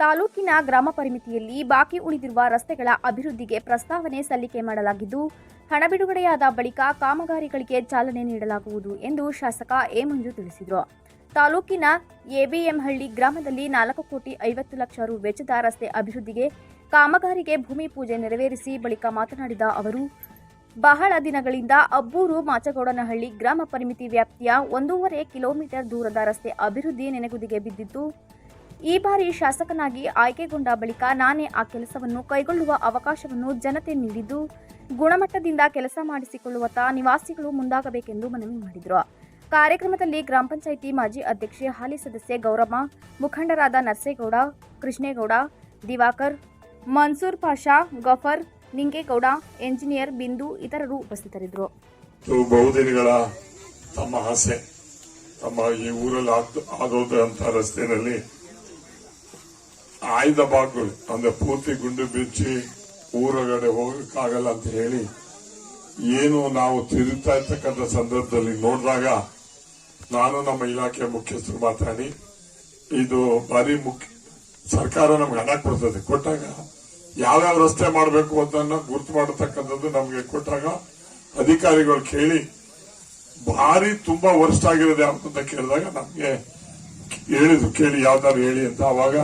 ತಾಲೂಕಿನ ಗ್ರಾಮ ಪರಿಮಿತಿಯಲ್ಲಿ ಬಾಕಿ ಉಳಿದಿರುವ ರಸ್ತೆಗಳ ಅಭಿವೃದ್ಧಿಗೆ ಪ್ರಸ್ತಾವನೆ ಸಲ್ಲಿಕೆ ಮಾಡಲಾಗಿದ್ದು, ಹಣ ಬಿಡುಗಡೆಯಾದ ಬಳಿಕ ಕಾಮಗಾರಿಗಳಿಗೆ ಚಾಲನೆ ನೀಡಲಾಗುವುದು ಎಂದು ಶಾಸಕ ಎ. ಮಂಜು ತಿಳಿಸಿದರು. ತಾಲೂಕಿನ ಎಬಿಎಂಹಳ್ಳಿ ಗ್ರಾಮದಲ್ಲಿ ನಾಲ್ಕು ಕೋಟಿ ಐವತ್ತು ಲಕ್ಷ ರು ವೆಚ್ಚದ ರಸ್ತೆ ಅಭಿವೃದ್ಧಿಗೆ ಕಾಮಗಾರಿಗೆ ಭೂಮಿ ಪೂಜೆ ನೆರವೇರಿಸಿ ಬಳಿಕ ಮಾತನಾಡಿದ ಅವರು, ಬಹಳ ದಿನಗಳಿಂದ ಅಬ್ಬೂರು ಮಾಚಗೌಡನಹಳ್ಳಿ ಗ್ರಾಮ ಪರಿಮಿತಿ ವ್ಯಾಪ್ತಿಯ ಒಂದೂವರೆ ಕಿಲೋಮೀಟರ್ ದೂರದ ರಸ್ತೆ ಅಭಿವೃದ್ಧಿ ನೆನೆಗುದಿಗೆ ಬಿದ್ದಿದ್ದು ಈ ಬಾರಿ ಶಾಸಕನಾಗಿ ಆಯ್ಕೆಗೊಂಡ ಬಳಿಕ ನಾನೇ ಆ ಕೆಲಸವನ್ನು ಕೈಗೊಳ್ಳುವ ಅವಕಾಶವನ್ನು ಜನತೆ ನೀಡಿದ್ದು, ಗುಣಮಟ್ಟದಿಂದ ಕೆಲಸ ಮಾಡಿಸಿಕೊಳ್ಳುವತ್ತ ನಿವಾಸಿಗಳು ಮುಂದಾಗಬೇಕೆಂದು ಮನವಿ ಮಾಡಿದರು. ಕಾರ್ಯಕ್ರಮದಲ್ಲಿ ಗ್ರಾಮ ಪಂಚಾಯಿತಿ ಮಾಜಿ ಅಧ್ಯಕ್ಷೆ, ಹಾಲಿ ಸದಸ್ಯೆ ಗೌರಮ್ಮ, ಮುಖಂಡರಾದ ನರ್ಸೇಗೌಡ, ಕೃಷ್ಣೇಗೌಡ, ದಿವಾಕರ್, ಮನ್ಸೂರ್ ಪಾಷಾ, ಗಫರ್, ನಿಂಗೇಗೌಡ, ಎಂಜಿನಿಯರ್ ಬಿಂದು ಇತರರು ಉಪಸ್ಥಿತರಿದ್ದರು. ಬಹುದಿನಗಳ ತಮ್ಮ ಆಸೆ. ತಮ್ಮ ಈ ಊರಲ್ಲಿ ಆಗ್- ಆಗೋದಂತ ರಸ್ತೆನಲ್ಲಿ ಆಯ್ದ ಭಾಗಗಳು ಅಂದ್ರೆ ಪೂರ್ತಿ ಗುಂಡು ಬಿಚ್ಚಿ ಊರಗಡೆ ಹೋಗಕ್ಕಾಗಲ್ಲ ಅಂತ ಹೇಳಿ ಏನು ನಾವು ತಿರುತ್ತಾ ಇರ್ತಕ್ಕಂಥ ಸಂದರ್ಭದಲ್ಲಿ ನೋಡಿದಾಗ ನಾನು ನಮ್ಮ ಇಲಾಖೆ ಮುಖ್ಯಸ್ಥರು ಮಾತಾಡಿ, ಇದು ಭಾರಿ ಮುಖ್ಯ, ಸರ್ಕಾರ ನಮ್ಗೆ ಹಣ ಕೊಡ್ತದೆ. ಕೊಟ್ಟಾಗ ಯಾವ್ಯಾವ ರಸ್ತೆ ಮಾಡಬೇಕು ಅಂತ ಗುರುತು ಮಾಡತಕ್ಕಂಥದ್ದು ನಮಗೆ ಕೊಟ್ಟಾಗ ಅಧಿಕಾರಿಗಳು ಕೇಳಿ, ಭಾರಿ ತುಂಬಾ ವರ್ಷ ಆಗಿರೋದು ಯಾವ್ದು ಅಂತ ಕೇಳಿದಾಗ ನಮಗೆ ಹೇಳಿದ್ರು. ಕೇಳಿ ಯಾವ್ದಾದ್ರು ಹೇಳಿ ಅಂತ. ಅವಾಗ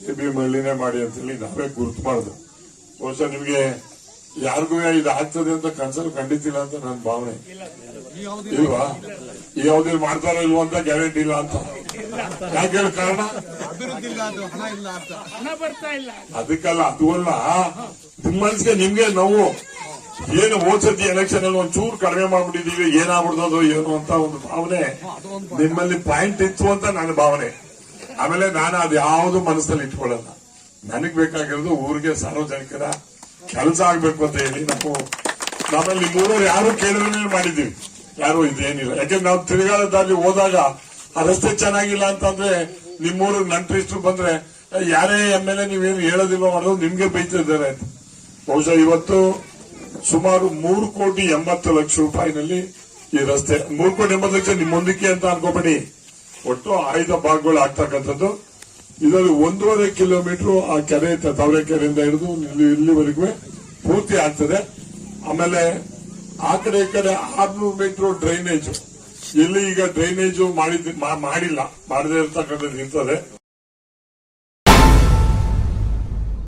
ಎ ಬಿ ಮಳ್ಳಿನೇ ಮಾಡಿ ಅಂತ ಹೇಳಿ ನಾವೇ ಗುರುತು ಮಾಡಿದ್ರು ಬಹುಶಃ ನಿಮಗೆ ಯಾರಿಗೂ ಇದು ಆಗ್ತದೆ ಅಂತ ಕನ್ಸಲ್ ಖಂಡಿತಿಲ್ಲ ಅಂತ ನನ್ನ ಭಾವನೆ. ಇಲ್ವಾ? ಈ ಯಾವ್ದು ಮಾಡ್ತಾರೋ ಇಲ್ವೋ ಅಂತ ಗ್ಯಾರಂಟಿ ಇಲ್ಲ ಅಂತ. ಯಾಕೆ ಕಾರಣ? ಅಭಿವೃದ್ಧಿ ಇಲ್ಲ ಅದು ಹಣ ಇಲ್ಲ ಅಂತ. ಅದಕ್ಕಲ್ಲ ಅದು ಅಲ್ಲ. ನಿಮ್ಮ ಮನ್ಸಿಗೆ ನಿಮ್ಗೆ ನೋವು. ಏನು ಹೋದ್ಸತಿ ಎಲೆಕ್ಷನ್ ಅಲ್ಲಿ ಒಂಚೂರು ಕಡಿಮೆ ಮಾಡ್ಬಿಟ್ಟಿದೀವಿ ಏನಾಗ್ಬಿಡ್ತದೋ ಏನು ಅಂತ ಒಂದು ಭಾವನೆ ನಿಮ್ಮಲ್ಲಿ ಪಾಯಿಂಟ್ ಇತ್ತು ಅಂತ ನನ್ನ ಭಾವನೆ. ಆಮೇಲೆ ನಾನು ಅದು ಯಾವುದು ಮನಸ್ಸಲ್ಲಿ ಇಟ್ಕೊಳ್ಳಲ್ಲ. ನನಗ್ ಬೇಕಾಗಿರೋದು ಊರಿಗೆ ಸಾರ್ವಜನಿಕರ ಕೆಲಸ ಆಗ್ಬೇಕು ಅಂತ ಹೇಳಿ ನಾವು ನಮ್ಮಲ್ಲಿ ನಿಮ್ಮೂರವ್ರು ಯಾರು ಕೇಳಿದ್ರೆ ಮಾಡಿದೀವಿ ಯಾರು ಇದೇನಿಲ್ಲ. ಯಾಕಂದ್ರೆ ನಾವು ತಿರುಗಾಲದಲ್ಲಿ ಹೋದಾಗ ಆ ರಸ್ತೆ ಚೆನ್ನಾಗಿಲ್ಲ ಅಂತಂದ್ರೆ ನಿಮ್ಮೂರು ನಂಟ್ರಿಸ್ಟ್ರು ಬಂದ್ರೆ "ಏ, ಯಾರೇ ಎಂ ಎಲ್ ಎ ನೀವೇನು ಹೇಳೋದಿಲ್ಲ ಮಾಡೋದು? ನಿಮ್ಗೆ ಬೈತಿದ್ದಾರೆ ಅಂತ. ಬಹುಶಃ ಇವತ್ತು ಸುಮಾರು ಮೂರು ಕೋಟಿ ಎಂಬತ್ತು ಲಕ್ಷ ರೂಪಾಯಿನಲ್ಲಿ ಈ ರಸ್ತೆ ಮೂರು ಕೋಟಿ ಎಂಬತ್ತು ಲಕ್ಷ ನಿಮ್ಮೊಂದಿಕೆ ಅಂತ ಅನ್ಕೋಬೇಡಿ. ಒಟ್ಟು ಆಯ್ದ ಭಾಗಗಳು ಆಗ್ತಕ್ಕಂಥದ್ದು. ಇದರಲ್ಲಿ ಒಂದೂವರೆ ಕಿಲೋಮೀಟರ್ ಆ ಕೆರೆ ಕೆರೆಯಿಂದ ಹಿಡಿದು ಇಲ್ಲಿ, ಇಲ್ಲಿವರೆಗೂ ಪೂರ್ತಿ ಆಗ್ತದೆ. ಆಮೇಲೆ ಆ ಕಡೆ ಈ ಕಡೆ ಆರ್ನೂರು ಮೀಟರ್ ಡ್ರೈನೇಜ್. ಇಲ್ಲಿ ಈಗ ಡ್ರೈನೇಜ್ ಮಾಡಿಲ್ಲ. ಮಾಡದೇ ಇರ್ತಕ್ಕಂಥದ್ದು ಇರ್ತದೆ